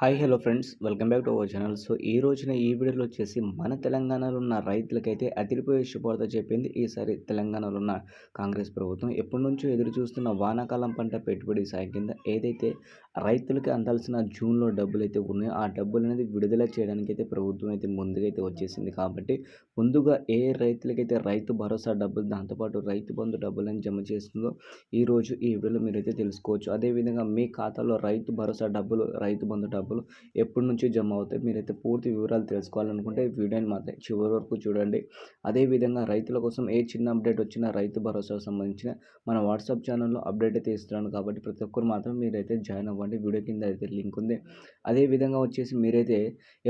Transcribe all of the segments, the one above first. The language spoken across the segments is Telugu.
Hi hello friends. Welcome back to our channel. So ఈ రోజున ఈ వీడియోలో వచ్చేసి మన తెలంగాణలో ఉన్న రైతులకైతే అదిరిపోయే శుభార్త చెప్పింది ఈసారి తెలంగాణలో ఉన్న కాంగ్రెస్ ప్రభుత్వం. ఎప్పటి నుంచో ఎదురు చూస్తున్న వానాకాలం పంట పెట్టుబడి సాయం కింద ఏదైతే రైతులకి అందాల్సిన జూన్లో డబ్బులు అయితే ఉన్నాయో ఆ డబ్బులు అనేది విడుదల చేయడానికి అయితే ప్రభుత్వం అయితే ముందుగా వచ్చేసింది కాబట్టి ముందుగా ఏ రైతులకైతే రైతు భరోసా డబ్బులు దాంతోపాటు రైతు బంధు డబ్బులను జమ చేస్తుందో ఈరోజు ఈ వీడియోలో మీరైతే తెలుసుకోవచ్చు. అదేవిధంగా మీ ఖాతాలో రైతు భరోసా డబ్బులు రైతు బంధు డబ్బులు డబ్బులు ఎప్పటి నుంచి జమ అవుతాయి. మీరైతే పూర్తి వివరాలు తెలుసుకోవాలనుకుంటే వీడియోని మాత్రం చివరి వరకు చూడండి. అదేవిధంగా రైతుల కోసం ఏ చిన్న అప్డేట్ వచ్చినా రైతు భరోసాకు సంబంధించిన మన వాట్సాప్ ఛానల్లో అప్డేట్ అయితే ఇస్తున్నాను. కాబట్టి ప్రతి ఒక్కరు మాత్రం మీరైతే జాయిన్ అవ్వండి. వీడియో కింద అయితే లింక్ ఉంది. అదేవిధంగా వచ్చేసి మీరైతే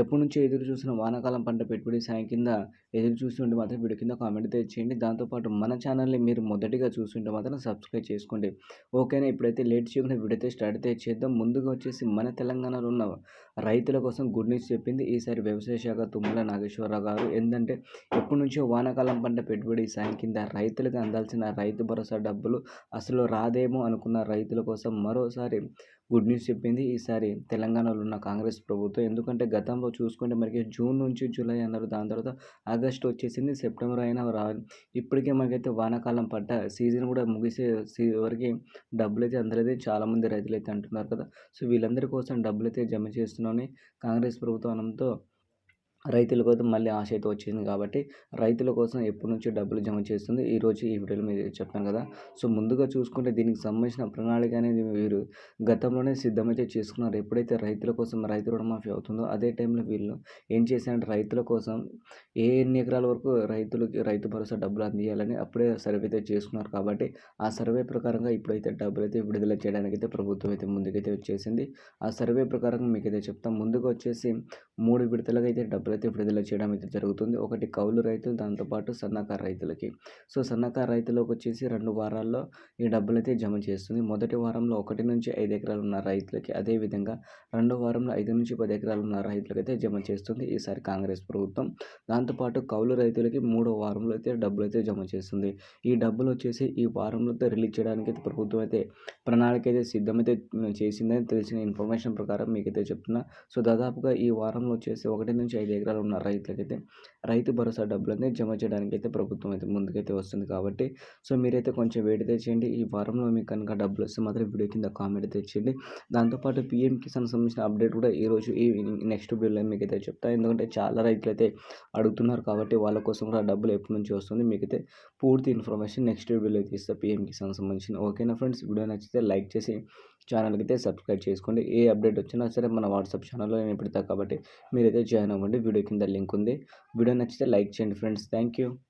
ఎప్పటి నుంచో ఎదురు చూసిన వానాకాలం పంట పెట్టుబడి సాయం కింద ఎదురు చూస్తుంటే మాత్రం వీడియో కింద కామెంట్ అయితే చేయండి. దాంతోపాటు మన ఛానల్ని మీరు మొదటిగా చూస్తుంటే మాత్రం సబ్స్క్రైబ్ చేసుకోండి. ఓకేనా? ఇప్పుడైతే లేట్ చేయకుండా వీడియో అయితే స్టార్ట్ అయితే చేద్దాం. ముందుగా వచ్చేసి మన తెలంగాణలో ఉన్న రైతుల కోసం గుడ్ న్యూస్ చెప్పింది ఈసారి వ్యవసాయ శాఖ తుమ్మల నాగేశ్వరరావు గారు. ఏంటంటే ఎప్పటి నుంచో వానాకాలం పంట పెట్టుబడి సాయం కింద రైతులకు అందాల్సిన రైతు భరోసా డబ్బులు అసలు రాదేమో అనుకున్న రైతుల కోసం మరోసారి గుడ్ న్యూస్ చెప్పింది ఈసారి తెలంగాణలో ఉన్న కాంగ్రెస్ ప్రభుత్వం. ఎందుకంటే గతంలో చూసుకుంటే మనకి జూన్ నుంచి జూలై అన్నారు. దాని తర్వాత ఆగస్టు వచ్చేసింది సెప్టెంబర్ అయినా రా ఇప్పటికే మనకైతే వానాకాలం పంట సీజన్ కూడా ముగిసే సీ వరకు డబ్బులు అయితే అందరైతే చాలామంది రైతులు అయితే అంటున్నారు కదా. సో వీళ్ళందరి కోసం డబ్బులు అయితే జమ చేస్తున్నామని కాంగ్రెస్ ప్రభుత్వంతో రైతుల కోసం మళ్ళీ ఆశ అయితే వచ్చింది కాబట్టి రైతుల కోసం ఎప్పటి నుంచో డబ్బులు జమ చేస్తుంది. ఈరోజు ఈ వీడియోలో మీరు చెప్పాను కదా. సో ముందుగా చూసుకుంటే దీనికి సంబంధించిన ప్రణాళిక అనేది వీరు గతంలోనే సిద్ధమైతే చేసుకున్నారు. ఎప్పుడైతే రైతుల కోసం రైతు రుణమాఫీ అవుతుందో అదే టైంలో వీళ్ళు ఏం చేశారంటే రైతుల కోసం ఏ ఎన్ని ఎకరాల వరకు రైతులకి రైతు భరోసా డబ్బులు అందియాలని అప్పుడే సర్వే అయితే చేసుకున్నారు. కాబట్టి ఆ సర్వే ప్రకారంగా ఇప్పుడైతే డబ్బులు అయితే విడుదల చేయడానికి అయితే ప్రభుత్వం అయితే ముందుకైతే వచ్చేసింది. ఆ సర్వే ప్రకారంగా మీకైతే చెప్తాం. ముందుగా వచ్చేసి మూడు విడతలుగా అయితే డబ్బులు అయితే విడుదల చేయడం అయితే జరుగుతుంది. ఒకటి కౌలు రైతులు దాంతోపాటు సన్నకారు రైతులకి. సో సన్నకారు రైతులకు వచ్చేసి రెండు వారాల్లో ఈ డబ్బులు అయితే జమ చేస్తుంది. మొదటి వారంలో ఒకటి నుంచి ఐదు ఎకరాలు ఉన్న రైతులకి అదేవిధంగా రెండో వారంలో ఐదు నుంచి పది ఎకరాలు ఉన్న రైతులకి అయితే జమ చేస్తుంది ఈసారి కాంగ్రెస్ ప్రభుత్వం. దాంతోపాటు కౌలు రైతులకి మూడో వారంలో అయితే డబ్బులు అయితే జమ చేస్తుంది. ఈ డబ్బులు వచ్చేసి ఈ వారంలో రిలీజ్ చేయడానికి అయితే ప్రభుత్వం అయితే ప్రణాళిక అయితే సిద్ధమైతే చేసిందని తెలిసిన ఇన్ఫర్మేషన్ ప్రకారం మీకైతే చెప్తున్నా. సో దాదాపుగా ఈ వారంలో వచ్చేసి ఒకటి నుంచి ఐదు ఎకరాలు ఉన్న రైతులకైతే రైతు భరోసా డబ్బులన్నీ జమ చేయడానికి అయితే ప్రభుత్వం అయితే ముందుకైతే వస్తుంది కాబట్టి సో మీరైతే కొంచెం వేడితే చేయండి. ఈ వారంలో మీకు కనుక డబ్బులు వస్తే మాత్రం వీడియో కింద కామెంట్ అయితే చేయండి. దాంతోపాటు పిఎం కిసాన్ సంబంధించిన అప్డేట్ కూడా ఈరోజు ఈ నెక్స్ట్ వీడియోలో మీకు అయితే చెప్తాను ఎందుకంటే చాలా రైతులు అయితే అడుగుతున్నారు కాబట్టి వాళ్ళ కోసం కూడా డబ్బులు ఎప్పటి నుంచి వస్తుంది మీకైతే పూర్తి ఇన్ఫర్మేషన్ నెక్స్ట్ వీడియోలో అయితే ఇస్తాను పిఎం కిసాన్ సంబంధించిన. ఓకేనా ఫ్రెండ్స్? వీడియో నచ్చితే లైక్ చేసి ఛానల్కి అయితే సబ్స్క్రైబ్ చేసుకోండి. ఏ అప్డేట్ వచ్చినా సరే మన వాట్సాప్ ఛానల్లో నేను పెడతాను కాబట్టి మీరైతే జాయిన్ అవ్వండి. వీడియో కింద లింక్ ఉంది. వీడియో నచ్చితే లైక్ చేయండి ఫ్రెండ్స్. Thank you